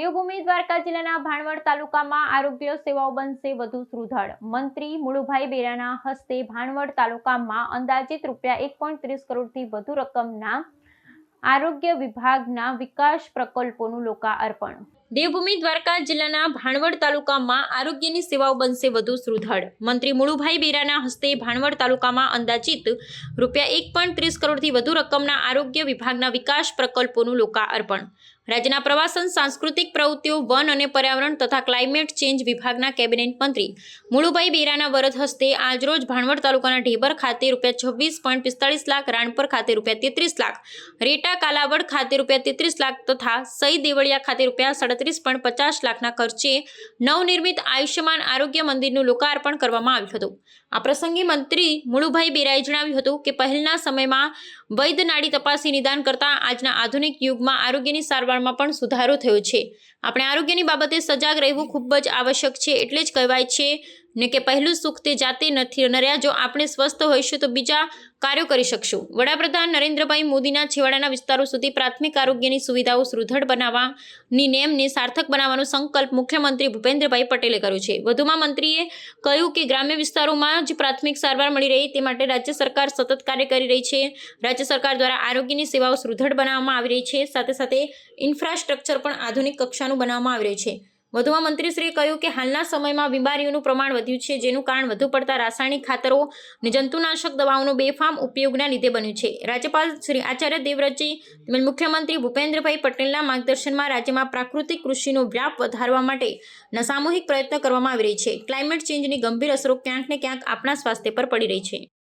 દેવભૂમિ દ્વારકા જિલ્લાના ભાણવડ તાલુકામાં આરોગ્ય સેવાઓ બનશે વધુ સુદૃઢ. મંત્રી મુળુભાઈ બેરાના હસ્તે ભાણવડ તાલુકામાં અંદાજિત રૂપિયા એક પોઈન્ટ ત્રીસ કરોડથી વધુ રકમના આરોગ્ય વિભાગના વિકાસ પ્રકલ્પોનું લોકાર્પણ. દેવભૂમિ દ્વારકા જિલ્લાના ભાણવડ તાલુકામાં આરોગ્યની સેવાઓ બનશે વધુ સુદૃઢ. મંત્રી મુળુભાઈ બેરાના હસ્તે ભાણવડ તાલુકામાં અંદાજિત રૂપિયા એક પોઈન્ટ ત્રીસ કરોડથી વધુ રકમના આરોગ્ય વિભાગના વિકાસ પ્રકલ્પોનું લોકાર્પણ. રાજ્યના પ્રવાસન, સાંસ્કૃતિક પ્રવૃત્તિઓ, વન અને પર્યાવરણ તથા ક્લાઇમેટ ચેન્જ વિભાગના કેબિનેટ મંત્રી મુળુભાઈ બેરાના વરદ હસ્તે આજરોજ ભાણવડ તાલુકાના ઢેબર ખાતે રૂપિયા છવ્વીસ પોઈન્ટ પિસ્તાળીસ લાખ, રાણપર ખાતે રૂપિયા તેત્રીસ લાખ, રેટા કાલાવડ ખાતે રૂપિયા તેત્રીસ લાખ તથા સઈ દેવળિયા ખાતે રૂપિયા સાડત્રીસ પોઈન્ટ પચાસ લાખના ખર્ચે નવનિર્મિત આયુષ્યમાન આરોગ્ય મંદિરનું લોકાર્પણ કરવામાં આવ્યું હતું. આ પ્રસંગે મંત્રી મુળુભાઈ બેરાએ જણાવ્યું હતું કે પહેલના સમયમાં વૈદ્યનાડી નાડી તપાસી નિદાન કરતાં આજના આધુનિક યુગમાં આરોગ્યની સારવારમાં પણ સુધારો થયો છે. આપણે આરોગ્યની બાબતે સજાગ રહેવું ખૂબ જ આવશ્યક છે, એટલે જ કહેવાય છે ને કે પહેલું સુખ તે જાતે નથી. નર્યા જો આપણે સ્વસ્થ હોઈશું તો બીજા કાર્યો કરી શકશું. વડાપ્રધાન નરેન્દ્રભાઈ મોદીના છેવાડાના વિસ્તારો સુધી પ્રાથમિક આરોગ્યની સુવિધાઓ સુદૃઢ બનાવવાની નેમને સાર્થક બનાવવાનો સંકલ્પ મુખ્યમંત્રી ભૂપેન્દ્રભાઈ પટેલે કર્યો છે. વધુમાં મંત્રીએ કહ્યું કે ગ્રામ્ય વિસ્તારોમાં જ પ્રાથમિક સારવાર મળી રહે તે માટે રાજ્ય સરકાર સતત કાર્ય કરી રહી છે. રાજ્ય સરકાર દ્વારા આરોગ્યની સેવાઓ સુદૃઢ બનાવવામાં આવી રહી છે. સાથે સાથે ઇન્ફ્રાસ્ટ્રક્ચર પણ આધુનિક કક્ષાનું બનાવવામાં આવી રહ્યું છે. વધુમાં મંત્રીશ્રીએ કહ્યું કે હાલના સમયમાં બીમારીઓનું પ્રમાણ વધ્યું છે, જેનું કારણ વધુ પડતા રાસાયણિક ખાતરો અને જંતુનાશક દવાઓનો બેફામ ઉપયોગના લીધે બન્યું છે. રાજ્યપાલ શ્રી આચાર્ય દેવવ્રતજી તેમજ મુખ્યમંત્રી ભૂપેન્દ્રભાઈ પટેલના માર્ગદર્શનમાં રાજ્યમાં પ્રાકૃતિક કૃષિનો વ્યાપ વધારવા માટેના સામૂહિક પ્રયત્ન કરવામાં આવી રહી છે. ક્લાઇમેટ ચેન્જની ગંભીર અસરો ક્યાંક ને ક્યાંક આપણા સ્વાસ્થ્ય પર પડી રહી છે.